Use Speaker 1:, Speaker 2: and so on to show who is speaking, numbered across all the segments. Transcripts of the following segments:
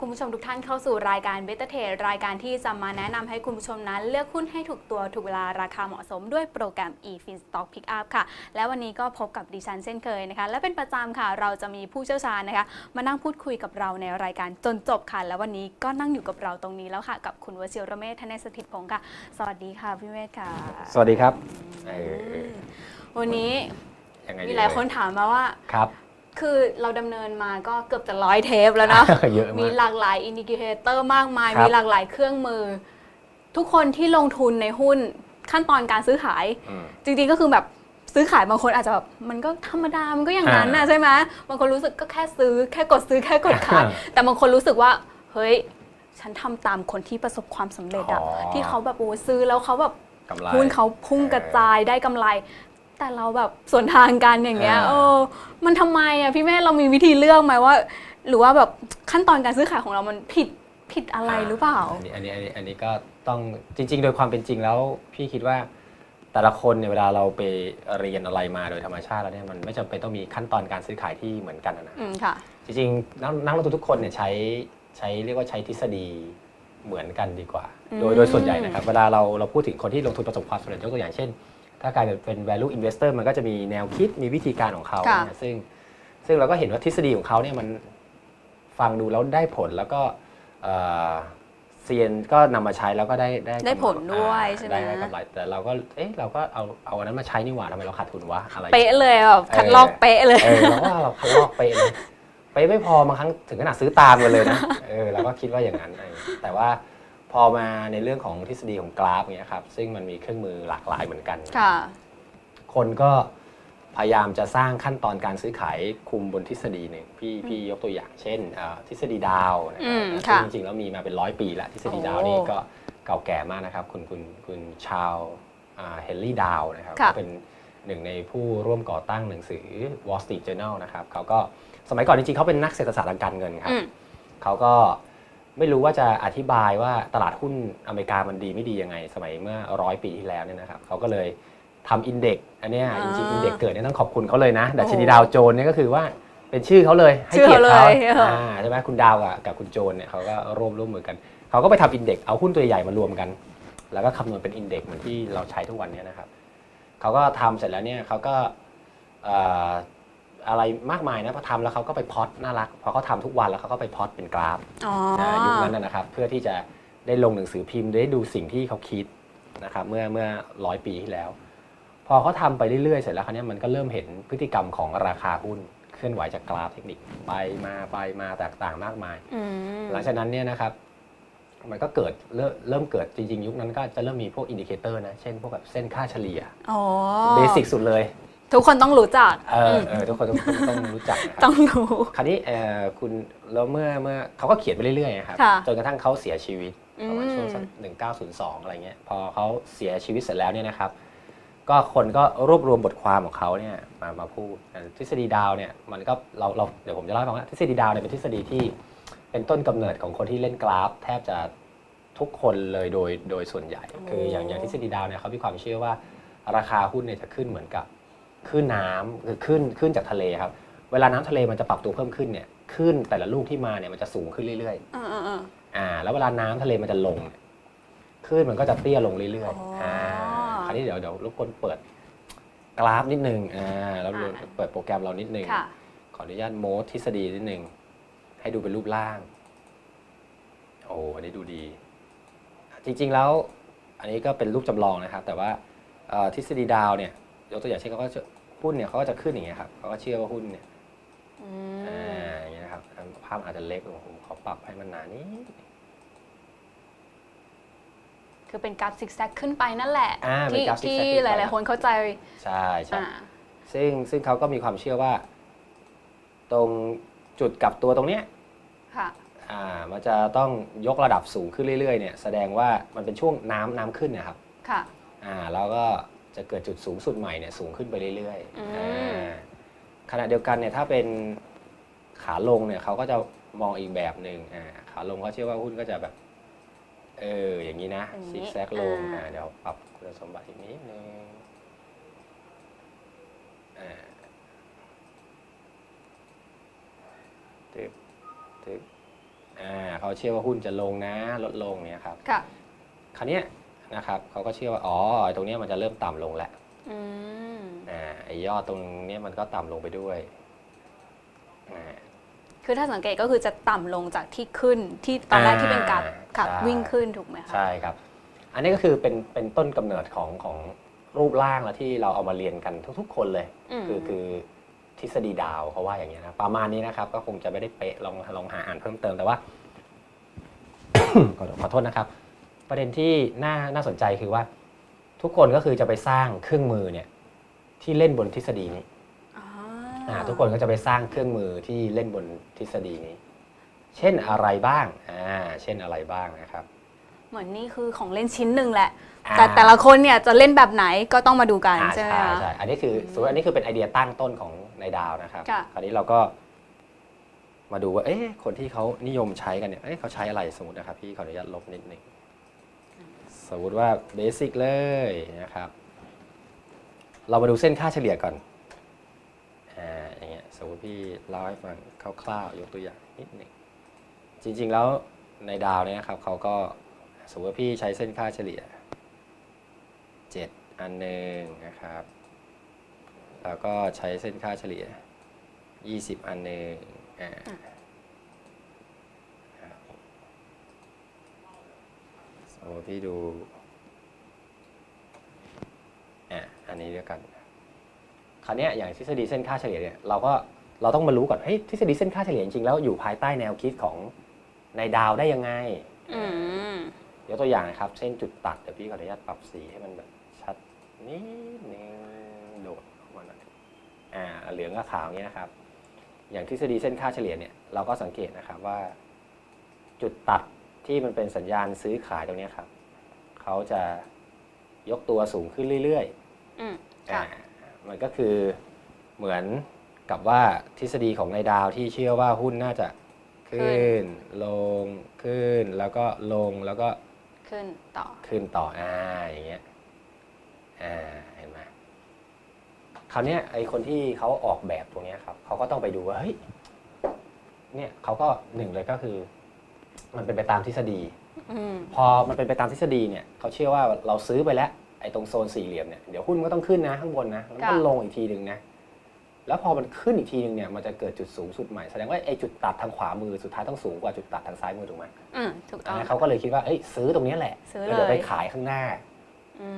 Speaker 1: คุณผู้ชมทุกท่านเข้าสู่รายการเบสเทรรายการที่จะมาแนะนำให้คุณผู้ชมนั้น เลือกหุ้นให้ถูกตัวถูกเวลาราคาเหมาะสมด้วยโปรแกรม eFin Stock Pickup ค่ะ และวันนี้ก็พบกับดิฉันเช่นเคยนะคะ และเป็นประจำค่ะเราจะมีผู้เชี่ยวชาญนะคะ มานั่งพูดคุยกับเราในรายการจนจบค่ะ และวันนี้ก็นั่งอยู่กับเราตรงนี้แล้วค่ะ กับคุณวชิรเมธทนายสถิตพงศ์ค่ะ สวัสดีค่ะพี่เมธค่ะ
Speaker 2: สวัสดีครับเออ
Speaker 1: วันนี้
Speaker 2: ยังไง
Speaker 1: มี
Speaker 2: ดี
Speaker 1: หลายคนถามมาว่า
Speaker 2: ครับ
Speaker 1: คือเราดำเนินมาก็เกือบจะร้อยเทปแล้วเนาะ
Speaker 2: เยอะ
Speaker 1: มี
Speaker 2: มาก
Speaker 1: หลากหลายอินดิเคเตอร์มากมาย
Speaker 2: ครับ
Speaker 1: มีหลากหลายเครื่องมือ ทุกคนที่ลงทุนในหุ้นขั้นตอนการซื้อขาย
Speaker 2: อืม
Speaker 1: จริงๆก็คือแบบซื้อขายบางคนอาจจะแบบมันก็ธรรมดา มันก็อย่างนั้นนะ
Speaker 2: อ่า
Speaker 1: ใช่ไหมบางคนรู้สึกก็แค่ซื้อแค่กดซื้อแค่กดขาย
Speaker 2: อ่า
Speaker 1: แต่บางคนรู้สึกว่า เฮ้ย ฉันทำตามคนที่ประสบความสำเร็จอะ
Speaker 2: อ๋อ
Speaker 1: ที่เขาแบบโอ้ซื้อแล้วเขาแบบ
Speaker 2: กำไร
Speaker 1: หุ้นเขาพุ่งกระจายได้กำไร แต่เราแบบส่วนทางกันอย่างเงี้ย
Speaker 2: อ่า
Speaker 1: เออมันทำไมอะพี่แม่เรามีวิธีเลือกไหมว่า หรือว่าแบบขั้นตอนการซื้อขายของเรามันผิดผิดอะไรหรือเปล่า
Speaker 2: อันนี้อันนี้อันนี้อันนี้ก็ต้องจริง ๆ โดยความเป็นจริงแล้ว พี่คิดว่าแต่ละคนเนี่ยเวลาเราไปเรียนอะไรมาโดยธรรมชาติแล้วเนี่ยมันไม่จำเป็นต้องมีขั้นตอนการซื้อขายที่เหมือนกันนะ
Speaker 1: อืมค่ะ
Speaker 2: จริงๆนักนักลงทุนทุกคนเนี่ยใช้ใช้เรียกว่าใช้ทฤษฎีเหมือนกันดีกว่า โดย
Speaker 1: อืม
Speaker 2: โดยส่วนใหญ่นะครับ เวลาเราเราพูดถึงคนที่ลงทุนประสบความสำเร็จยกตัวอย่างเช่น ถ้ากลายเป็นเป็น value investor มันก็จะมีแนวคิดมีวิธีการของเขา
Speaker 1: ค่ะ
Speaker 2: เนี่ยซึ่งซึ่งเราก็เห็นว่าทฤษฎีของเขาเนี่ยมันฟังดูแล้วได้ผลแล้วก็เอ่อเซียนก็นำมาใช้แล้วก็ได้ได้
Speaker 1: ได้ผล
Speaker 2: กำไร
Speaker 1: ด้วย
Speaker 2: อ่า
Speaker 1: ใช่ไหม
Speaker 2: ได้ได้กำไรแต่เราก็เอ๊ะเราก็เอาเอาอันนั้นมาใช้นี่หว่าทำไมเราขาดทุนวะอะไร
Speaker 1: เป๊ะเลยแบบ
Speaker 2: เออ
Speaker 1: คัดลอกเป๊ะเลย
Speaker 2: เออเราว่าเราคัดลอกเป๊ะเลยเป๊ะไม่พอบางครั้งถึงขนาดซื้อตามกันเลยนะ เออเราก็คิดว่าอย่างนั้นเออแต่ว่าพ อมาในเรื่องของทฤษฎีของกราฟเนี่ยครับซึ่งมันมีเครื่องมือหลากหลายเหมือนกัน
Speaker 1: ค่ะ
Speaker 2: คนก็พยายามจะสร้างขั้นตอนการซื้อขายคุมบนทฤษฎีหนึ่งพี่พี่ยกตัวอย่างเช่นเอ่อทฤษฎีดาวนะค
Speaker 1: อื
Speaker 2: รับ
Speaker 1: ม
Speaker 2: ซึ่ง
Speaker 1: ค่ะ
Speaker 2: จริงๆแล้วมีมาเป็นร้อยปีแล้วทฤษฎี
Speaker 1: โอ้
Speaker 2: ดาวนี่ก็เก่าแก่มากนะครับ คุณคุณคุณชาวเฮนรี่ดาวนะครับ
Speaker 1: ค่ะ
Speaker 2: ก็เป็นหนึ่งในผู้ร่วมก่อตั้งหนังสือ Wall Street Journal นะครับเขาก็สมัยก่อนจริงๆเขาเป็นนักเศรษฐศาสตร์ทางการเงินครับ
Speaker 1: อืม
Speaker 2: เขาก็ ไม่รู้ว่าจะอธิบายว่าตลาดหุ้นอเมริกามันดีไม่ดียังไง สมัยเมื่อร้อยปีที่แล้วเนี่ยนะครับเขาก็เลยทำอินเด็กอันเนี้ย
Speaker 1: อ่า
Speaker 2: จริงๆอินเด็กเกิดเนี่ยต้องขอบคุณเขาเลยนะดัชนี
Speaker 1: โอ้โห
Speaker 2: ดาวโจนส์เนี่ยก็คือว่าเป็นชื่อเขาเลยให้
Speaker 1: ชื่อ
Speaker 2: เกียรติ
Speaker 1: เขา
Speaker 2: เขา
Speaker 1: เลยเอออ่
Speaker 2: อ่าใช่ไหมคุณดาวกับกับคุณโจนเนี่ยเขาก็ร่วมร่วมมือกันเขาก็ไปทำอินเด็กเอาหุ้นตัวใหญ่มารวมกัน แล้วก็คำนวณเป็นอินเด็กเหมือนที่เราใช้ทุกวันเนี้นะครับเขาก็ทำเสร็จแล้วเนี่ยเขาก็เอ่ออะไรมากมายนะพอทำแล้วเขาก็ไปพล็อตน่ารักพอเขาทำทุกวันแล้วเขาก็ไปพล็อตเป็นกราฟ
Speaker 1: อ๋อ
Speaker 2: นะยุคนั้นนะนะครับ เพื่อที่จะได้ลงหนังสือพิมพ์ได้ดูสิ่งที่เขาคิดนะครับเมื่อเมื่อร้อยปีที่แล้ว พอเขาทำไปเรื่อยๆเสร็จแล้วคราวเนี้ยมันก็เริ่มเห็นพฤติกรรมของราคาหุ้นเคลื่อนไหวจากกราฟเทคนิคไปมาไปมาแตกต่างมากมาย
Speaker 1: อืม
Speaker 2: หลังจากนั้นเนี่ยนะครับ มันก็เกิดเริ่มเริ่มเกิดจริงๆ ยุคนั้นก็จะเริ่มมีพวกอินดิเคเตอร์นะ เช่นพวกแบบเส้นค่าเฉลี่ย
Speaker 1: อ๋อ
Speaker 2: เบสิกสุดเลย
Speaker 1: ทุกคนต้องรู้จัก
Speaker 2: เออ
Speaker 1: ม
Speaker 2: เออทุกคนต้องต้องรู้จักนะครับ
Speaker 1: ต้องรู้
Speaker 2: คราวนี้เอ่อคุณแล้วเมื่อเมื่อเขาก็เขียนไปเรื่อยๆนะครับ
Speaker 1: ค่ะ
Speaker 2: จนกระทั่งเขาเสียชีวิต
Speaker 1: อืม
Speaker 2: ประมาณช่วงสักหนึ่งเก้าศูนย์สองอะไรเงี้ยพอเขาเสียชีวิตเสร็จแล้วเนี่ยนะครับ ก็คนก็รวบรวมบทความของเขาเนี่ยมามาพูดอ่าทฤษฎีดาวเนี่ยมันก็เราเราเดี๋ยวผมจะเล่าให้ฟังว่าทฤษฎีดาวเนี่ยเป็นทฤษฎีที่เป็นต้นกำเนิดของคนที่เล่นกราฟ แทบจะทุกคนเลยโดยโดยส่วนใหญ่ คืออย่างอย่างทฤษฎีดาวเนี่ยเขามีความเชื่อว่าราคาหุ้นเนี่ยจะขึ้นเหมือนกับ ขึ้นน้ำคือขึ้นขึ้นจากทะเลครับ เวลาน้ำทะเลมันจะปรับตัวเพิ่มขึ้นเนี่ยขึ้นแต่ละลูกที่มาเนี่ยมันจะสูงขึ้นเรื่อย
Speaker 1: เออเออเออ
Speaker 2: ๆอ่าแล้วเวลาน้ำทะเลมันจะลงเนี่ยขึ้นมันก็จะเตี้ยลงเรื่อย
Speaker 1: อ๋อ
Speaker 2: ๆ
Speaker 1: อ่
Speaker 2: อ่าคราวนี้เดี๋ยวเดี๋ยวรบกวนเปิดกราฟนิดนึงอ่าแล้ว
Speaker 1: อ่า
Speaker 2: เปิดโปรแกรมเรานิดนึง
Speaker 1: ค่ะ
Speaker 2: ขออนุญาตโมดทฤษฎีนิดนึงให้ดูเป็นรูปร่าง โอ้อันนี้ดูดี จริงๆแล้ว อันนี้ก็เป็นรูปจำลองนะครับ แต่ว่าเอ่อทฤษฎีดาวเนี่ยยกตัวอย่างเช่นเขาก็จะ หุ้นเนี่ยเขาก็จะขึ้นอย่างเงี้ยครับเขาก็เชื่อว่าหุ้นเนี่ย
Speaker 1: อื
Speaker 2: อ่ามอย่างเงี้ยนะครับภาพอาจจะเล็กผมขอปรับให้มันหนานี้
Speaker 1: คือเป็นกราฟซิกแซกขึ้นไปนั่นแหละ
Speaker 2: อ่าเป็น
Speaker 1: ที่
Speaker 2: กราฟซิก
Speaker 1: ที่
Speaker 2: แซกขึ้น
Speaker 1: ห
Speaker 2: ไป
Speaker 1: ลายๆคนเข้าใจ
Speaker 2: ใช่ใช่
Speaker 1: อ่า
Speaker 2: ซึ่งซึ่งเขาก็มีความเชื่อว่า ตรงจุดกลับตัวตรงเนี้ย
Speaker 1: ค่ะ
Speaker 2: อ่ามันจะต้องยกระดับสูงขึ้นเรื่อยๆเนี่ยแสดงว่ามันเป็นช่วงน้ำน้ำขึ้นเนะครับ
Speaker 1: ค่ะ
Speaker 2: อ่าแล้วก็ จะเกิดจุดสูงสุดใหม่เนี่ยสูงขึ้นไปเรื่อย
Speaker 1: อืม
Speaker 2: ๆอ่าขณะเดียวกันเนี่ยถ้าเป็นขาลงเนี่ยเขาก็จะมองอีกแบบหนึ่งอ่าขาลงเขาเชื่อว่าหุ้นก็จะแบบ เอออย่างนี้นะ
Speaker 1: อย่างนี้
Speaker 2: ซิกแซกลง
Speaker 1: อ่า
Speaker 2: อ่าเดี๋ยวปรับคุณสมบัติอีกนิดนึงอ่าตึ๊บตึ๊บอ่าเขาเชื่อว่าหุ้นจะลงนะ ลดลงเนี่ยครับ
Speaker 1: ค่ะ
Speaker 2: คราวเนี้ย นะครับเขาก็เชื่อว่าอ๋อไอ้ตรงเนี้ยมันจะเริ่มต่ำลงแล้ว
Speaker 1: อืม
Speaker 2: อ่าไอ้ยอดตรงเนี้ยมันก็ต่ำลงไปด้วยอ่า
Speaker 1: คือถ้าสังเกตก็คือจะต่ำลงจากที่ขึ้นที่ตอนแรกที่เป็นกราฟ
Speaker 2: อ่า
Speaker 1: ขับ
Speaker 2: ใช่
Speaker 1: วิ่งขึ้นถูกไหมคะ
Speaker 2: ใช่ครับ อันนี้ก็คือเป็นเป็นต้นกำเนิดของของรูปร่างแล้วที่เราเอามาเรียนกันทุก ๆ คนเลย
Speaker 1: อืม
Speaker 2: คือคือทฤษฎีดาวเขาว่าอย่างนี้ยนะประมาณนี้นะครับ ก็คงจะไม่ได้เป๊ะลองลองหาอ่านเพิ่มเติมแต่ว่าขอขอโทษนะครับ ประเด็นที่น่าน่าสนใจคือว่า ทุกคนก็คือจะไปสร้างเครื่องมือเนี่ยที่เล่นบนทฤษฎีนี้
Speaker 1: อ่า
Speaker 2: อ่าทุกคนก็จะไปสร้างเครื่องมือที่เล่นบนทฤษฎีนี้ เช่นอะไรบ้างอ่าเช่นอะไรบ้างนะครับ
Speaker 1: เหมือนนี่คือของเล่นชิ้นหนึ่งแหละ
Speaker 2: อ่า
Speaker 1: แต่แต่ละคนเนี่ยจะเล่นแบบไหนก็ต้องมาดูกัน
Speaker 2: อ่า
Speaker 1: ใช่ไหม
Speaker 2: ใช่
Speaker 1: คะ
Speaker 2: ใช่อันนี้คือสมมติอันนี้คือเป็นไอเดียตั้งต้นของในดาวนะครับ
Speaker 1: ค่ะ
Speaker 2: คราวนี้เราก็มาดูว่า เอ๊ะ คนที่เขานิยมใช้กันเนี่ย เอ๊ะ เขาใช้อะไรสมมตินะครับ พี่ขออนุญาตลบนิดหนึ่ง สมมติว่าเบสิกเลยนะครับ เรามาดูเส้นค่าเฉลี่ยก่อนอ่าอย่างเงี้ยสมมติพี่เล่าให้ฟังคร่าวๆยกตัวอย่างนิดหนึ่งจริงๆแล้วในดาวเนี่ยนะครับเขาก็สมมติว่าพี่ใช้เส้นค่าเฉลี่ย 7 อันหนึ่งนะครับ แล้วก็ใช้เส้นค่าเฉลี่ย 20 อันหนึ่งอ่าครับ สมมติพี่ดูอะอันนี้เดียวกันคราวเนี้ยอย่างทฤษฎีเส้นค่าเฉลี่ยเนี่ยเราก็เราต้องมารู้ก่อนเฮ้ยทฤษฎีเส้นค่าเฉลี่ยจริงๆแล้วอยู่ภายใต้แนวคิดของในดาวได้ยังไง
Speaker 1: อืม
Speaker 2: ยกตัวอย่างนะครับ เส้นจุดตัดเดี๋ยวพี่ขออนุญาตปรับสีให้มันแบบชัดนิดนึงโดดออกมาหน่อยอ่าเหลืองกับขาวเงี้ยนะครับ อย่างทฤษฎีเส้นค่าเฉลี่ยเนี่ยเราก็สังเกตนะครับว่า จุดตัด ที่มันเป็นสัญญาณซื้อขายตรงเนี้ยครับเขาจะยกตัวสูงขึ้นเรื่อยๆ
Speaker 1: อืม
Speaker 2: อ่า
Speaker 1: ค่ะ
Speaker 2: มันก็คือเหมือนกับว่าทฤษฎีของในดาวที่เชื่อว่าหุ้นน่าจะขึ้นลงขึ้นแล้วก็ลงแล้วก็
Speaker 1: ขึ้นต่อ
Speaker 2: ขึ้นต่ออ่าอย่างเงี้ยอ่าเห็นไหมคราวเนี้ยไอคนที่เขาออกแบบตรงเนี้ยครับเขาก็ต้องไปดูว่าเฮ้ยเนี่ยเขาก็หนึ่งเลยก็คือ มันเป็นไปตามทฤษฎี
Speaker 1: อืม
Speaker 2: พอมันเป็นไปตามทฤษฎีเนี่ยเขาเชื่อว่าเราซื้อไปแล้วไอ้ตรงโซนสี่เหลี่ยมเนี่ยเดี๋ยวหุ้นมันก็ต้องขึ้นนะข้างบนนะแล้วมันก็
Speaker 1: ค่ะ
Speaker 2: ลงอีกทีหนึ่งนะแล้วพอมันขึ้นอีกทีหนึ่งเนี่ยมันจะเกิดจุดสูงสุดใหม่แสดงว่าไอ้จุดตัดทางขวามือสุดท้ายต้องสูงกว่าจุดตัดทางซ้ายมือถูกไหม
Speaker 1: อืมถูกต้อง
Speaker 2: อ่าเขาก็เลยคิดว่าเอ้ยซื้อตรงเนี้ยแหละ
Speaker 1: ซื้อ
Speaker 2: แล้วเดี๋ยว
Speaker 1: เล
Speaker 2: ไป
Speaker 1: ย
Speaker 2: ขายข้างหน้า
Speaker 1: อื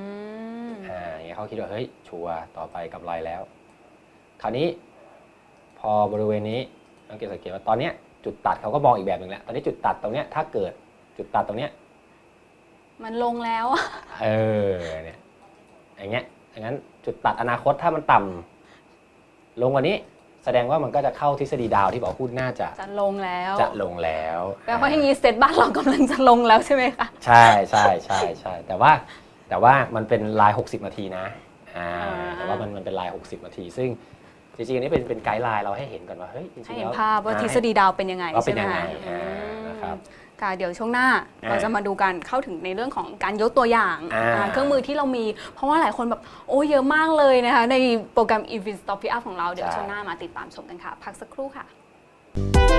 Speaker 1: ม
Speaker 2: อ่าอย่างเงี้ยเขาคิดว่าเฮ้ยชัวร์ต่อไปกำไรแล้ว คราวนี้ พอบริเวณนี้สังเกตสังเกตว่าตอนเนี้ย จุดตัดเขาก็มองอีกแบบหนึ่งแล้วตอนนี้จุดตัดตรงเนี้ยถ้าเกิดจุดตัดตรงเนี้ย
Speaker 1: มันลงแล้วอะ
Speaker 2: เออเนี่ยอย่างเงี้ยอย่างนั้นจุดตัดอนาคตถ้ามันต่ำลงกว่านี้ แสดงว่ามันก็จะเข้าทฤษฎีดาวที่บอกหุ้นน่าจะ
Speaker 1: จะลงแล้ว
Speaker 2: จะลงแล้ว
Speaker 1: แปลว่าอย่างนี้เซ็ตบ้านเรากำลังจะลงแล้วใช่ไหมคะ
Speaker 2: ใช่ใช่ใช่ใช่แต่ว่าแต่ว่ามันเป็นลาย 60 นาทีนะอ่า
Speaker 1: อ่า
Speaker 2: แต่ว่ามันมันเป็นลาย 60 นาที ซึ่ง จริงๆอันนี้เป็นเป็นไกด์ไลน์เราให้เห็นก่อนว่าเฮ้ยจริงๆ
Speaker 1: ให้เห็น
Speaker 2: แล้ว
Speaker 1: ภาพว่า
Speaker 2: อ่
Speaker 1: ทฤษฎีดาวเป็นยังไง
Speaker 2: ว่าเป็
Speaker 1: ใช่
Speaker 2: น
Speaker 1: ไหม
Speaker 2: ยังไง
Speaker 1: คะ
Speaker 2: อ่า
Speaker 1: อืม
Speaker 2: นะครับ
Speaker 1: ค่ะเดี๋ยวช่วงหน้า
Speaker 2: อ่า
Speaker 1: เราจะมาดูกันเข้าถึงในเรื่องของการยกตัวอย่าง
Speaker 2: อ่า
Speaker 1: อ่าเครื่องมือที่เรามี เพราะว่าหลายคนแบบโอ้เยอะมากเลยนะคะในโปรแกรม e v i n Stop Pick Up ของเราเดี๋ยว
Speaker 2: ใช่
Speaker 1: ช่วงหน้ามาติดตามชมกันค่ะ พักสักครู่ค่ะก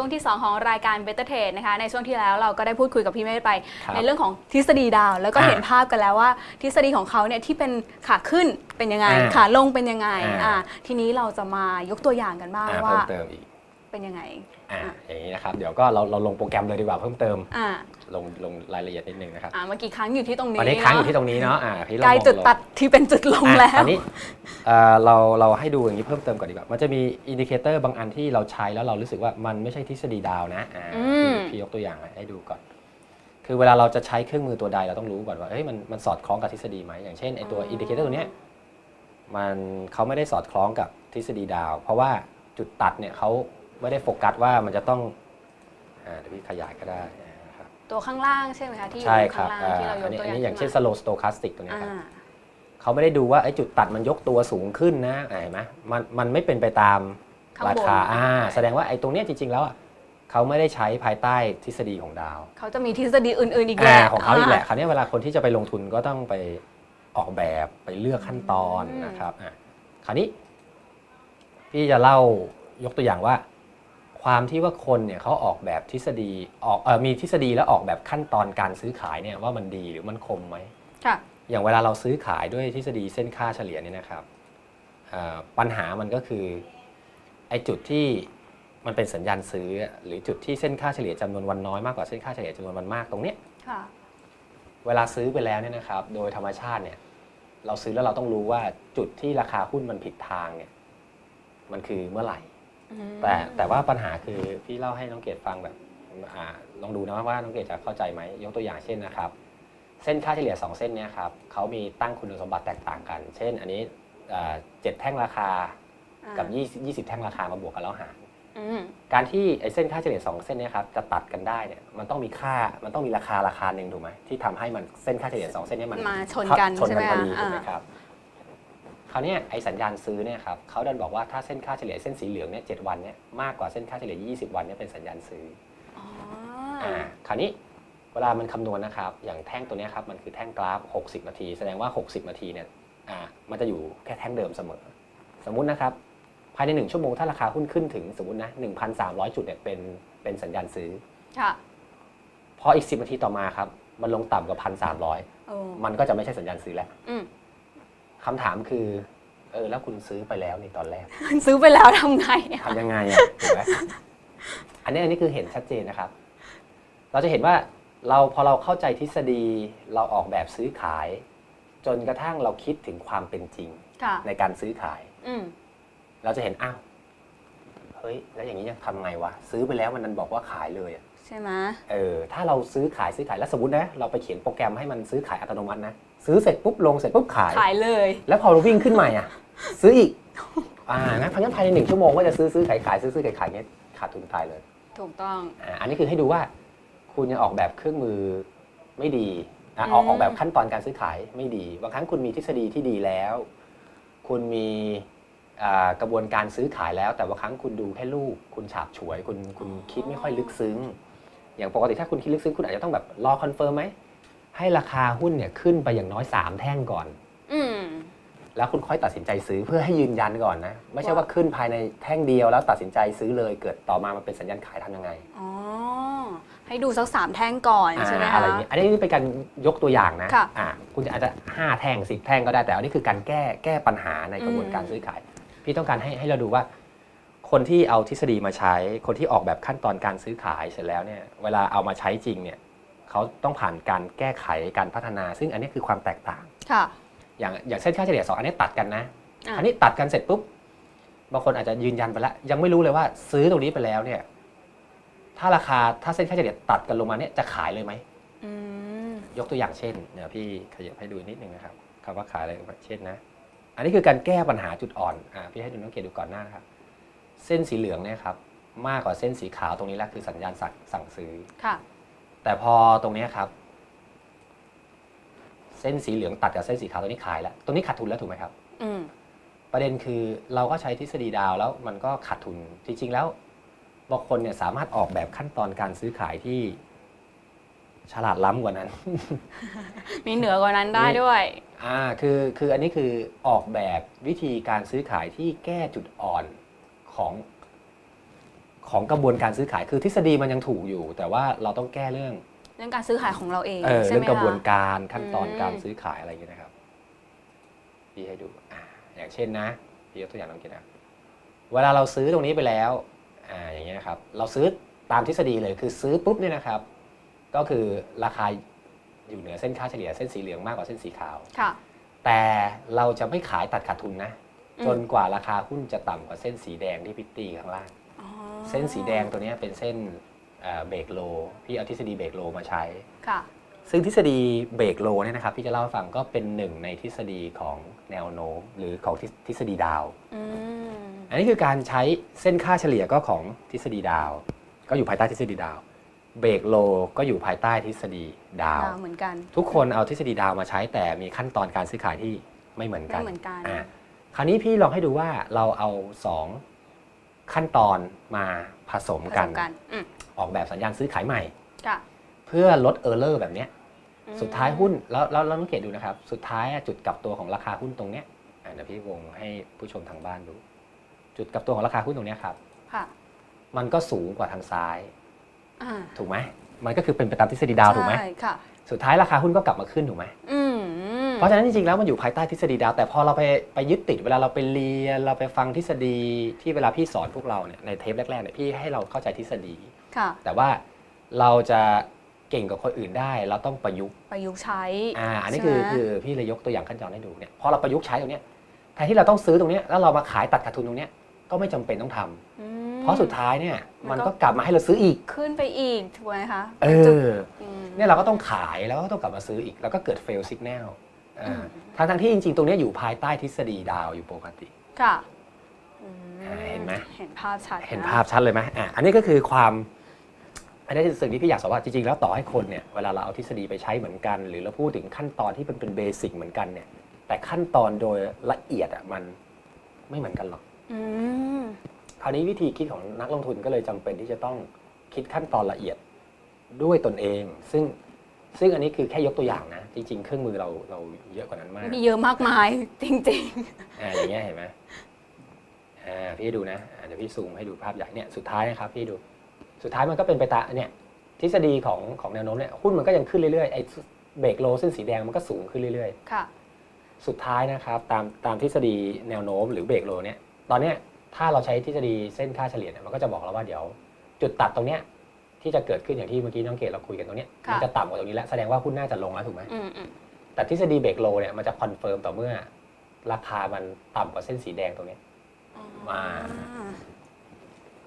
Speaker 1: ช่วงที่ 2 ของรายการ Better Trade นะคะ ในช่วงที่แล้วเราก็ได้พูดคุยกับพี่เมธไป
Speaker 2: ครับ
Speaker 1: ในเรื่องของทฤษฎีดาว แล้วก็
Speaker 2: อ่า
Speaker 1: เห็นภาพกันแล้วว่า ทฤษฎีของเขาเนี่ยที่เป็นขาขึ้นเป็นยังไง
Speaker 2: อ่า
Speaker 1: ขาลงเป็นยังไง
Speaker 2: อ่า
Speaker 1: อ่าทีนี้เราจะมายกตัวอย่างกันบ้าง
Speaker 2: อ่า
Speaker 1: ว่า
Speaker 2: เพิ่มเติมอีก
Speaker 1: เป็นยังไง
Speaker 2: อ่า
Speaker 1: อะ
Speaker 2: อย่างนี้นะครับ เดี๋ยวก็เราเราลงโปรแกรมเลยดีกว่าเพิ่มเติม
Speaker 1: อ่า
Speaker 2: ลงลงรายละเอียดนิดนึงนะครับ
Speaker 1: อ่าเมื่อกี้ค้างอยู่ที่ตรงนี้
Speaker 2: ตอนนี้ค้างอยู่
Speaker 1: เะ
Speaker 2: ที่ตรงนี้เนาะอ่าพี่ลอง
Speaker 1: ใกล้
Speaker 2: มอง
Speaker 1: จุด
Speaker 2: ลง
Speaker 1: ตัดที่เป็นจุดลง
Speaker 2: อะ
Speaker 1: แล้ว
Speaker 2: ตอนนี้เอ่อเราเราให้ดูอย่างนี้เพิ่มเติมก่อนดีกว่า มันจะมีอินดิเคเตอร์บางอันที่เราใช้แล้วเรารู้สึกว่ามันไม่ใช่ทฤษฎีดาวนะอ่า
Speaker 1: อืม
Speaker 2: พี่พี่ยกตัวอย่างให้ดูก่อนคือเวลาเราจะใช้เครื่องมือตัวใดเราต้องรู้ก่อนว่าเอ้ยมันมันสอดคล้องกับทฤษฎีไหมอย่างเช่นไอตัวอินดิเคเตอร์ตัวเนี้ยมันเขาไม่ได้สอดคล้องกับทฤษฎีดาว เพราะว่าจุดตัดเนี่ยเขา ไม่ได้โฟกัสว่ามันจะต้องอ่าเดี๋ยวพี่ขยายก็ได้นะครับ
Speaker 1: ตัวข้างล่างใช่ไหมคะที่อยู่
Speaker 2: ใช่ค
Speaker 1: ข้า
Speaker 2: รับ
Speaker 1: งล่าง
Speaker 2: อ่า
Speaker 1: ที่เราย
Speaker 2: อั
Speaker 1: ก
Speaker 2: นนี้
Speaker 1: ตัว
Speaker 2: อั
Speaker 1: อนย่าง
Speaker 2: นี้อย่างเช่น
Speaker 1: ขึ้
Speaker 2: slow stochastic ตัวเนี้ย
Speaker 1: มา
Speaker 2: ครับ
Speaker 1: อ่า
Speaker 2: เขาไม่ได้ดูว่าไอ้จุดตัดมันยกตัวสูงขึ้นนะอ่าเห็นไหมมันมันไม่เป็นไปตาม
Speaker 1: ข้าง
Speaker 2: รา
Speaker 1: บน
Speaker 2: คาอ่าแสดงว่าไอ้ตรงเนี้ยจริง ๆ แล้วอะเขาไม่ได้ใช้ภายใต้ทฤษฎีของดาว
Speaker 1: เขาจะมีทฤษฎีอื่น ๆ อีกแห
Speaker 2: อ่า
Speaker 1: ละ
Speaker 2: ของเขาอีกแหละคราวนี้เวลาคนที่จะไปลงทุนก็ต้องไปออกแบบไปเลือกขั้นตอน
Speaker 1: อืม
Speaker 2: นะครับอะคราวนี้พี่จะเล่ายกตัวอย่างว่า ความที่ว่าคนเนี่ยเขาออกแบบทฤษฎีออกเออมีทฤษฎีแล้วออกแบบขั้นตอนการซื้อขายเนี่ยว่ามันดีหรือมันคมไหม
Speaker 1: ค่ะ
Speaker 2: อย่างเวลาเราซื้อขายด้วยทฤษฎีเส้นค่าเฉลี่ยเนี่ยนะครับเอ่อปัญหามันก็คือไอ้จุดที่มันเป็นสัญญาณซื้อ หรือจุดที่เส้นค่าเฉลี่ยจำนวนวันน้อยมากกว่าเส้นค่าเฉลี่ยจำนวนวันมากตรงเนี้ย
Speaker 1: ค่ะ
Speaker 2: เวลาซื้อไปแล้วเนี่ยนะครับ โดยธรรมชาติเนี่ย เราซื้อแล้วเราต้องรู้ว่าจุดที่ราคาหุ้นมันผิดทางเนี่ย มันคือเมื่อไหร่
Speaker 1: อืม
Speaker 2: แต่แต่ว่าปัญหาคือพี่เล่าให้น้องเกดฟังแบบอาลองดูนะว่าน้องเกดจะเข้าใจไหมยกตัวอย่างเช่นนะครับ เส้นค่าเฉลี่ย 2 เส้นเนี่ยครับเขามีตั้งคุณสมบัติแตกต่างกัน เช่น อันนี้อ่าเจ็ดแท่งราคากับ
Speaker 1: อ่า
Speaker 2: 20 20 แท่งราคามาบวกกันแล้วหาร
Speaker 1: อืม
Speaker 2: การที่ไอ้เส้นค่าเฉลี่ย2เส้นเนี้ครับจะตัดกันได้เนี่ยมันต้องมีค่ามันต้องมีราคาราคาหนึ่งถูกไหมที่ทำให้มันเส้นค่าเฉลี่ย2เส้นเนี้มัน
Speaker 1: มาชนกัน
Speaker 2: ชน
Speaker 1: ใช่ไห
Speaker 2: กั
Speaker 1: ม
Speaker 2: นพอ
Speaker 1: คะ
Speaker 2: ดีถูกไหม
Speaker 1: อ่า
Speaker 2: ครับ คราวเนี้ยไอ้สัญญาณซื้อเนี่ยครับเขาดันบอกว่าถ้าเส้นค่าเฉลี่ยเส้นสีเหลืองเนี่ยเจ็ดวันเนี่ยมากกว่าเส้นค่าเฉลี่ย 20 วันเนี่ยเป็นสัญญาณซื้อ
Speaker 1: อ๋อ
Speaker 2: อ่าคราวนี้เวลามันคำนวณนะครับอย่างแท่งตัวเนี้ยครับมันคือแท่งกราฟ 60 นาที แสดงว่า 60 นาทีเนี่ยอ่ามันจะอยู่แค่แท่งเดิมเสมอ สมมุตินะครับภายใน 1 ชั่วโมงถ้าราคาหุ้นขึ้นถึงสมมตินะ1,300 จุดเนี่ยเป็นเป็นสัญญาณซื้อ
Speaker 1: ค่ะ
Speaker 2: พออีก 10 นาทีต่อมาครับมันลงต่ำกว่า1,300
Speaker 1: โอ้
Speaker 2: มันก็จะไม่ใช่สัญญาณซื้อแล้ว
Speaker 1: อืม
Speaker 2: คำถามคือ เออ แล้วคุณซื้อไปแล้วในตอนแรก
Speaker 1: ซื้อไปแล้วทำไงอะ
Speaker 2: ทำยังไงอะถูกไหมอันนี้อันนี้คือเห็นชัดเจนนะครับ เราจะเห็นว่าเราพอเราเข้าใจทฤษฎีเราออกแบบซื้อขาย จนกระทั่งเราคิดถึงความเป็นจริง
Speaker 1: ค่ะ
Speaker 2: ในการซื้อขาย
Speaker 1: อืม
Speaker 2: เราจะเห็นอ้าวเฮ้ยแล้วอย่างนี้ยังทำไงวะซื้อไปแล้วมันนันบอกว่าขายเลยอะ
Speaker 1: ใช่ไหม
Speaker 2: เออถ้าเราซื้อขายซื้อขายแล้วสมมตินะเราไปเขียนโปรแกรมให้มันซื้อขายอัตโนมัตินะ ซื้อเสร็จปุ๊บลงเสร็จปุ๊บขาย
Speaker 1: ขายเลย
Speaker 2: แล้วพอเราวิ่งขึ้นใหม่อะ ซื้ออีก อ่านะเพราะงั้นภายในหนึ่งชั่วโมงก็จะซื้อซื้อขายขายซื้อซื้อขายขายเงี้ยขาดทุนตายเลย
Speaker 1: ถูกต้อง
Speaker 2: อ่าอันนี้คือให้ดูว่าคุณยังออกแบบเครื่องมือไม่ดีอะ
Speaker 1: อืม
Speaker 2: ออกออกแบบขั้นตอนการซื้อขายไม่ดี บางครั้งคุณมีทฤษฎีที่ดีแล้ว คุณมีอ่ากระบวนการซื้อขายแล้ว แต่บางครั้งคุณดูแค่รูปคุณฉาบฉวย คุณคุณคิดไม่ค่อยลึกซึ้ง อย่างปกติถ้าคุณคิดลึกซึ้งคุณอาจจะต้องแบบรอคอนเฟิร์มไหม ให้ราคาหุ้นเนี่ยขึ้นไปอย่างน้อยสามแท่งก่อน
Speaker 1: อืม
Speaker 2: แล้วคุณค่อยตัดสินใจซื้อเพื่อให้ยืนยันก่อนนะ ไม่ใช่
Speaker 1: ว่า
Speaker 2: ว่าขึ้นภายในแท่งเดียวแล้วตัดสินใจซื้อเลยเกิดต่อมามันเป็นสัญญาณขายทำยังไง
Speaker 1: อ๋อ ให้ดูสักสามแท่งก่อนใช่ไหม
Speaker 2: อ่า
Speaker 1: คะ
Speaker 2: อะไรอย่างเงี้ยอันนี้เป็นการยกตัวอย่างนะ
Speaker 1: ค่ะ
Speaker 2: อ่าคุณจะอาจจะห้าแท่งสิบแท่งก็ได้แต่อันนี้คือการแก้แก้ปัญหาในกระบวนการ
Speaker 1: อืม
Speaker 2: ซื้อขาย พี่ต้องการให้ให้เราดูว่า คนที่เอาทฤษฎีมาใช้ คนที่ออกแบบขั้นตอนการซื้อขายเสร็จแล้วเนี่ยเวลาเอามาใช้จริงเนี่ย เขาต้องผ่านการแก้ไขการพัฒนา ซึ่งอันนี้คือความแตกต่าง
Speaker 1: ค่ะ
Speaker 2: อย่างอย่างเส้นค่าเฉลี่ยสองอันนี้ตัดกันนะ
Speaker 1: อะ
Speaker 2: อันนี้ตัดกันเสร็จปุ๊บบางคนอาจจะยืนยันไปแล้ว ยังไม่รู้เลยว่าซื้อตรงนี้ไปแล้วเนี่ย ถ้าราคาถ้าเส้นค่าเฉลี่ยตัดกันลงมาเนี่ยจะขายเลยไหม
Speaker 1: อืม
Speaker 2: ยกตัวอย่างเช่นเดี๋ยวพี่ขยับให้ดูนิดนึงนะครับคำว่าขายอะไรเช่นนะ อันนี้คือการแก้ปัญหาจุดอ่อนอ่าพี่ให้ดูน้องเกดดูก่อนหน้านะครับ เส้นสีเหลืองเนี่ยครับมากกว่าเส้นสีขาวตรงนี้แหละคือสัญญาณสั่งสั่งซื้อ
Speaker 1: ค่ะ
Speaker 2: แต่พอตรงเนี้ยครับ เส้นสีเหลืองตัดกับเส้นสีขาวตรงนี้ขายแล้วตรงนี้ขาดทุนแล้วถูกไหมครับ
Speaker 1: อืม
Speaker 2: ประเด็นคือเราก็ใช้ทฤษฎีดาวแล้วมันก็ขาดทุนจริงๆแล้วบางคนเนี่ยสามารถออกแบบขั้นตอนการซื้อขายที่ฉลาดล้ำกว่านั้น
Speaker 1: มีเหนือกว่านั้นได้
Speaker 2: นี่
Speaker 1: ด้วย
Speaker 2: อ่าคือคืออันนี้คือออกแบบวิธีการซื้อขายที่แก้จุดอ่อนของ ของกระบวนการซื้อขายคือทฤษฎีมันยังถูกอยู่ แต่ว่าเราต้องแก้เรื่อง
Speaker 1: เรื่องการซื้อขายของเราเอง
Speaker 2: เออ
Speaker 1: ใช่
Speaker 2: เรื่อ
Speaker 1: ไหม
Speaker 2: งกระบวน
Speaker 1: คะ
Speaker 2: การขั้นตอน
Speaker 1: อืม
Speaker 2: การซื้อขายอะไรอย่างเงี้ยนะครับพี่ให้ดูอ่าอย่างเช่นนะพี่ยกตัวอย่างน้องกินนะเวลาเราซื้อตรงนี้ไปแล้วอ่าอย่างเงี้ยนะครับ เราซื้อตามทฤษฎีเลยคือซื้อปุ๊บเนี่ยนะครับ ก็คือราคาอยู่เหนือเส้นค่าเฉลี่ยเส้นสีเหลืองมากกว่าเส้นสีขาว
Speaker 1: ค่ะ
Speaker 2: แต่เราจะไม่ขายตัดขาดทุนนะ
Speaker 1: อืม
Speaker 2: จนกว่าราคาหุ้นจะต่ำกว่าเส้นสีแดงที่พิตตีข้างล่าง
Speaker 1: อ๋อ
Speaker 2: เส้นสีแดงตัวเนี้ยเป็นเส้นเอ่อเบรกโลพี่เอาทฤษฎีเบรกโลมาใช้
Speaker 1: ค่ะ
Speaker 2: ซึ่งทฤษฎีเบรกโลเนี่ยนะครับพี่จะเล่าให้ฟังก็เป็นหนึ่งในทฤษฎีของแนวโน้มหรือของทฤทฤษฎีดาว
Speaker 1: อืม
Speaker 2: อันนี้คือการใช้เส้นค่าเฉลี่ยก็ของทฤษฎีดาว ก็อยู่ภายใต้ทฤษฎีดาว เบรกโลก็อยู่ภายใต้ทฤษฎีดาว
Speaker 1: ดาวเหมือนกัน
Speaker 2: ทุกคนเอาทฤษฎีดาวมาใช้แต่มีขั้นตอนการซื้อขายที่ไม่เหมือนกัน
Speaker 1: ไม่เหมือนกัน
Speaker 2: อะคราวนี้พี่ลองให้ดูว่าเราเอาสอง ขั้นตอนมาผสม
Speaker 1: ผ
Speaker 2: กั
Speaker 1: ส
Speaker 2: น
Speaker 1: มกันอืม
Speaker 2: ออกแบบสัญญาณซื้อขายใหม่
Speaker 1: ค่ะ
Speaker 2: เพื่อลดเออร์เลอร์แบบเนี้ย
Speaker 1: อืม
Speaker 2: สุดท้ายหุ้นแล้วแล้วเราสังเกตดูนะครับ สุดท้ายอะจุดกลับตัวของราคาหุ้นตรงเนี้ยอะเดี๋ยวพี่วงให้ผู้ชมทางบ้านดู จุดกลับตัวของราคาหุ้นตรงเนี้ยครับ
Speaker 1: ค่ะ
Speaker 2: มันก็สูงกว่าทางซ้าย
Speaker 1: อ่า
Speaker 2: ถูกไหมมันก็คือเป็นไปตามทฤษฎีดาวถูกไหม
Speaker 1: ใช่ค่ะ
Speaker 2: สุดท้ายราคาหุ้นก็กลับมาขึ้นถูกไหม
Speaker 1: อืม
Speaker 2: เพราะฉะนั้นจริงๆแล้วมันอยู่ภายใต้ทฤษฎีดาวแต่พอเราไปไปยึดติดเวลาเราไปเรียนเราไปฟังทฤษฎีที่เวลาพี่สอนพวกเราเนี่ยในเทปแรกๆเนี่ยพี่ให้เราเข้าใจทฤษฎี
Speaker 1: ค่ะ
Speaker 2: แต่ว่าเราจะเก่งกว่าคนอื่นได้ เราต้องประยุกต์
Speaker 1: ประยุกต์ใช้
Speaker 2: อ่าอันนี้
Speaker 1: ใช่
Speaker 2: คือ
Speaker 1: ไหม
Speaker 2: คือพี่เลยยกตัวอย่างขั้นตอนให้ดูเนี่ยพอเราประยุกต์ใช้ตรงเนี้ยแทนที่เราต้องซื้อตรงเนี้ยแล้วเรามาขายตัดขาดทุนตรงเนี้ยก็ไม่จำเป็นต้องทำ
Speaker 1: อืม
Speaker 2: เพราะสุดท้ายเนี่ย
Speaker 1: มั
Speaker 2: มันน
Speaker 1: ก็
Speaker 2: ก็กลับมาให้เราซื้ออีก
Speaker 1: ขึ้นไปอีกถูกไหมคะ
Speaker 2: เออ
Speaker 1: ม
Speaker 2: เนี่ยเราก็ต้องขายแล้วก็ต้องกลับมาซื้ออีก แล้วก็เกิด fail signal อ่า
Speaker 1: อืม
Speaker 2: ทั้งทั้งๆที่จริงๆ ตรงเนี้ยอยู่ภายใต้ทฤษฎีดาวอยู่ปกติ
Speaker 1: ค่ะอืม
Speaker 2: อ่าเห็นไหม
Speaker 1: เห็นภาพชัดะ
Speaker 2: เห็นภาพชัดเลยไหมอะอันนี้ก็คือความอันนี้คือสิ่งที่พี่อยากสอนว่าจริงๆ แล้วต่อให้คนเนี่ยเวลาเราเอาทฤษฎีไปใช้เหมือนกัน หรือเราพูดถึงขั้นตอนที่เป็นเป็นเบสิกเหมือนกันเนี่ยแต่ขั้นตอนโดยละเอียดอะมันไม่เหมือนกันหรอก
Speaker 1: อืม
Speaker 2: คราวนี้วิธีคิดของนักลงทุนก็เลยจำเป็นที่จะต้องคิดขั้นตอนละเอียดด้วยตนเอง ซึ่ง ซึ่งอันนี้คือแค่ยกตัวอย่างนะ จริง ๆ เครื่องมือเราเราเยอะกว่านั้นมาก
Speaker 1: มีเยอะมากมายจริง
Speaker 2: อ่าอย่างเงี้ยเห็นไหมอ่าพี่ดูนะอ่าเดี๋ยวพี่ซูมให้ดูภาพใหญ่เนี่ยสุดท้ายนะครับพี่ดูสุดท้ายมันก็เป็นไปตามเนี่ยทฤษฎีของของแนวโน้มเนี่ยหุ้นมันก็ยังขึ้นเรื่อยๆไอ้เบรกโลเส้นสีแดงมันก็สูงขึ้นเรื่อย
Speaker 1: ๆ ค่ะ
Speaker 2: ๆ สุดท้ายนะครับตามตามทฤษฎีแนวโน้มหรือเบรกโลเนี่ยตอนเนี้ยถ้าเราใช้ทฤษฎีเส้นค่าเฉลี่ยเนี่ยมันก็จะบอกเราว่าเดี๋ยว จุดตัดตรงเนี้ย ที่จะเกิดขึ้นอย่างที่เมื่อกี้น้องเกดเราคุยกันตรงเนี้ย
Speaker 1: ค่ะ
Speaker 2: มัจะต่ำกว่าตรงนี้แล้วแสดงว่าหุ้นน่าจะลงแล้วถูกไหม
Speaker 1: อืมอืม
Speaker 2: แต่ทฤษฎีเบรกโลเนี่ยมันจะคอนเฟิร์มต่อเมื่อ ราคามันต่ำกว่าเส้นสีแดงตรงเนี้ย มา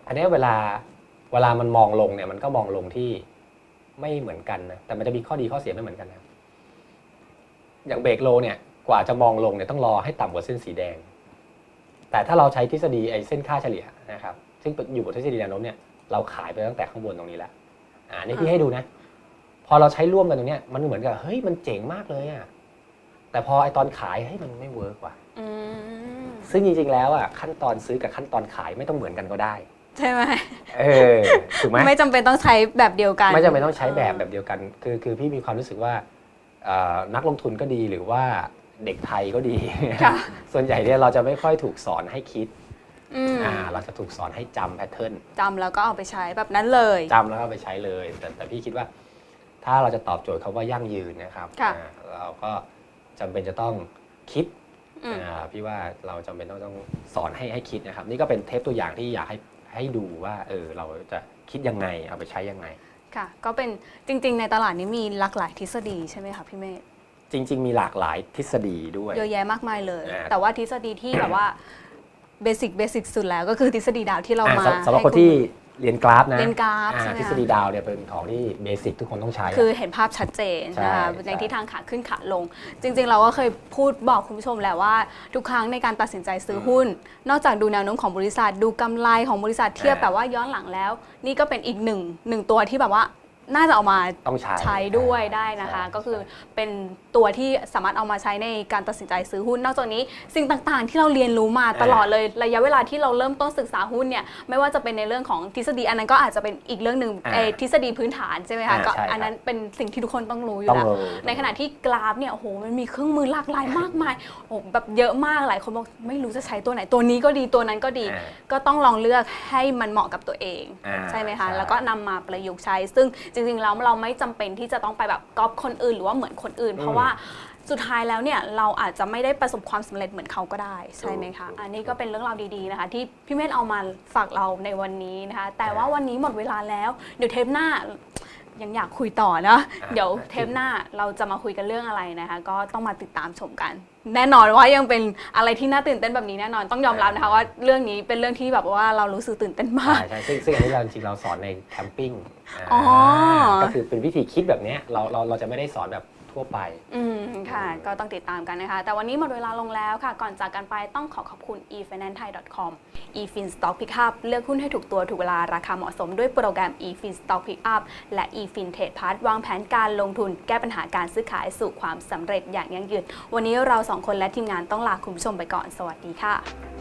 Speaker 2: อันเนี้ยเวลาเวลามันมองลงเนี่ยมันก็มองลงที่ไม่เหมือนกันนะแต่มันจะมีข้อดีข้อเสียไม่เหมือนกันนะอย่างเบรกโลเนี่ยกว่าจะมองลงเนี่ยต้องรอให้ต่ำกว่าเส้นสีแดง แต่ถ้าเราใช้ทฤษฎีไอ้เส้นค่าเฉลี่ยนะครับซึ่งอยู่บนทฤษฎีแนวโน้มเนี่ย เราขายไปตั้งแต่ข้างบนตรงนี้แล้วอ่านี่พี่ให้ดูนะ พอเราใช้ร่วมกันตรงเนี้ยมันเหมือนกับเฮ้ยมันเจ๋งมากเลยอะแต่พอไอตอนขายเฮ้ยมันไม่เวิร์กว่ะ
Speaker 1: อืม
Speaker 2: ซึ่งจริงๆแล้วอะขั้นตอนซื้อกับขั้นตอนขายไม่ต้องเหมือนกันก็ได้
Speaker 1: ใช่ไหม
Speaker 2: เออถูกไหม
Speaker 1: ไม่จำเป็นต้องใช้แบบเดียวกัน
Speaker 2: ไม่จำเป็นต้องใช้แบบแบบเดียวกัน คือคือพี่มีความรู้สึกว่าเอ่อนักลงทุนก็ดีหรือว่าเด็กไทยก็ดี
Speaker 1: ค่ะ
Speaker 2: ส่วนใหญ่เนี่ยเราจะไม่ค่อยถูกสอนให้คิด
Speaker 1: อืม
Speaker 2: อ่าเราจะถูกสอนให้จำแพทเทิร์น
Speaker 1: จำแล้วก็เอาไปใช้แบบนั้นเลย
Speaker 2: จำแล้วก็เอาไปใช้เลย แต่แต่พี่คิดว่า ถ้าเราจะตอบโจทย์คาว่ายั่งยืนนะครับ
Speaker 1: ค่ะ
Speaker 2: อ่าเราก็จำเป็นจะต้องคิด
Speaker 1: อืม
Speaker 2: อ่าพี่ว่าเราจำเป็นต้องต้องสอนให้ให้คิดนะครับ นี่ก็เป็นเทปตัวอย่างที่อยากให้ให้ดูว่าเออเราจะคิดยังไงเอาไปใช้ยังไง
Speaker 1: ค่ะ ก็เป็นจริง ๆ ในตลาดนี้มีหลากหลายทฤษฎีใช่ไหมคะพี่เมธ
Speaker 2: จริง ๆ มีหลากหลายทฤษฎีด้วย
Speaker 1: เยอะแยะมากมายเลย
Speaker 2: อ่า
Speaker 1: แต่ว่าทฤษฎีที่แบบว่า เบสิกเบสิกสุดแล้วก็คือทฤษฎีดาวที่เรา
Speaker 2: อ่า
Speaker 1: มา
Speaker 2: สำสำหรับ
Speaker 1: ให้
Speaker 2: คนที่เรียนกราฟนะ
Speaker 1: เรียนกราฟ
Speaker 2: อ่า
Speaker 1: ใช่ไหม
Speaker 2: ทฤ
Speaker 1: คะ
Speaker 2: ษฎีดาวเนี่ยเป็นของที่เบสิกทุกคนต้องใช้
Speaker 1: คือเห็นภาพชัดเจน
Speaker 2: ใช่
Speaker 1: นะคะ
Speaker 2: ใช่
Speaker 1: ในทิศทางขาขึ้นขาลง จริงๆ เราก็เคยพูดบอกคุณผู้ชมแหละว่า ทุกครั้งในการตัดสินใจซื้อหุ้น นอกจากดูแนวโน้มของบริษัทดูกำไรของบริษัทเทียบ
Speaker 2: อ่า
Speaker 1: แบบว่าย้อนหลังแล้ว นี่ก็เป็นอีกหนึ่งหนึ่งตัวที่แบบว่า น่าจะเอามา
Speaker 2: ต้องใช้
Speaker 1: ใช้ด้วยได้นะคะ
Speaker 2: ใช่
Speaker 1: ก็คือเป็นตัวที่สามารถเอามาใช้ในการตัดสินใจซื้อหุ้น นอกจากนี้สิ่งต่างๆ ที่เราเรียนรู้มาตลอดเลยระยะเวลาที่เราเริ่มต้นศึกษาหุ้นเนี่ยไม่ว่าจะเป็นในเรื่องของทฤษฎีอันนั้นก็อาจจะเป็นอีกเรื่องหนึ่ง
Speaker 2: อ่า
Speaker 1: เอ่อทฤษฎีพื้นฐานใช่ไหมคะ
Speaker 2: อ่า
Speaker 1: ก็
Speaker 2: ใช่ครับ
Speaker 1: อันนั้นเป็นสิ่งที่ทุกคนต้องรู้อยู่
Speaker 2: ต้อง
Speaker 1: แล้ว
Speaker 2: รู้
Speaker 1: ในขณะที่กราฟเนี่ยโอ้โหมันมีเครื่องมือหลากหลายมากมายโอ้โหแบบเยอะมากหลายคนบอกไม่รู้จะใช้ตัวไหนตัวนี้ก็ดีตัวนั้นก็ดี
Speaker 2: อ่า
Speaker 1: ก็ต้องลองเลือกให้มันเหมาะกับตัวเอง
Speaker 2: อ่า
Speaker 1: ใช่ไหมคะ
Speaker 2: ใช่
Speaker 1: แล้วก็นำมาประยุกต์ใช้ ซึ่งจริงๆแล้วเราไม่จำเป็นที่จะต้องไปแบบก๊อปคนอื่นหรือว่าเหมือนคนอื่น เพราะว่าสุดท้ายแล้วเนี่ยเราอาจจะไม่ได้ประสบความสำเร็จเหมือนเขาก็ได้ใช่ไหมคะ
Speaker 2: ถูก
Speaker 1: อันนี้ก็เป็นเรื่องราวดีๆนะคะ ที่พี่เมธเอามาฝากเราในวันนี้นะคะ แต่ว่าวันนี้หมดเวลาแล้ว เดี๋ยวเทปหน้า ยังอยากคุยต่อนะ
Speaker 2: อ่า
Speaker 1: เดี๋ยวเทปหน้าเราจะมาคุยกันเรื่องอะไรนะคะ ก็ต้องมาติดตามชมกัน แน่นอนว่ายังเป็นอะไรที่น่าตื่นเต้นแบบนี้แน่นอนต้องยอมรับนะคะว่าเรื่องนี้เป็นเรื่องที่แบบว่าเรารู้สึกตื่นเต้นมาก
Speaker 2: ใช่ใช่ซึ่งซึ่งอันนี้เราจริงๆเราสอนในแคมปิ้ง
Speaker 1: อ๋ออ่า
Speaker 2: ก็คือเป็นวิธีคิดแบบเนี้ยเราเราเราจะไม่ได้สอนแบบ ทั่วไป
Speaker 1: อืมค่ะ ก็ต้องติดตามกันนะคะ แต่วันนี้หมดเวลาลงแล้วค่ะ ก่อนจากกันไปต้องขอขอบคุณ efinancethai.com efin stock pickup เลือกหุ้นให้ถูกตัวถูกเวลาราคาเหมาะสมด้วยโปรแกรม efin stock pickup และ efin trade pass วางแผนการลงทุนแก้ปัญหาการซื้อขายสู่ความสำเร็จอย่างยั่งยืน วันนี้เราสองคนและทีมงานต้องลาคุณผู้ชมไปก่อน สวัสดีค่ะ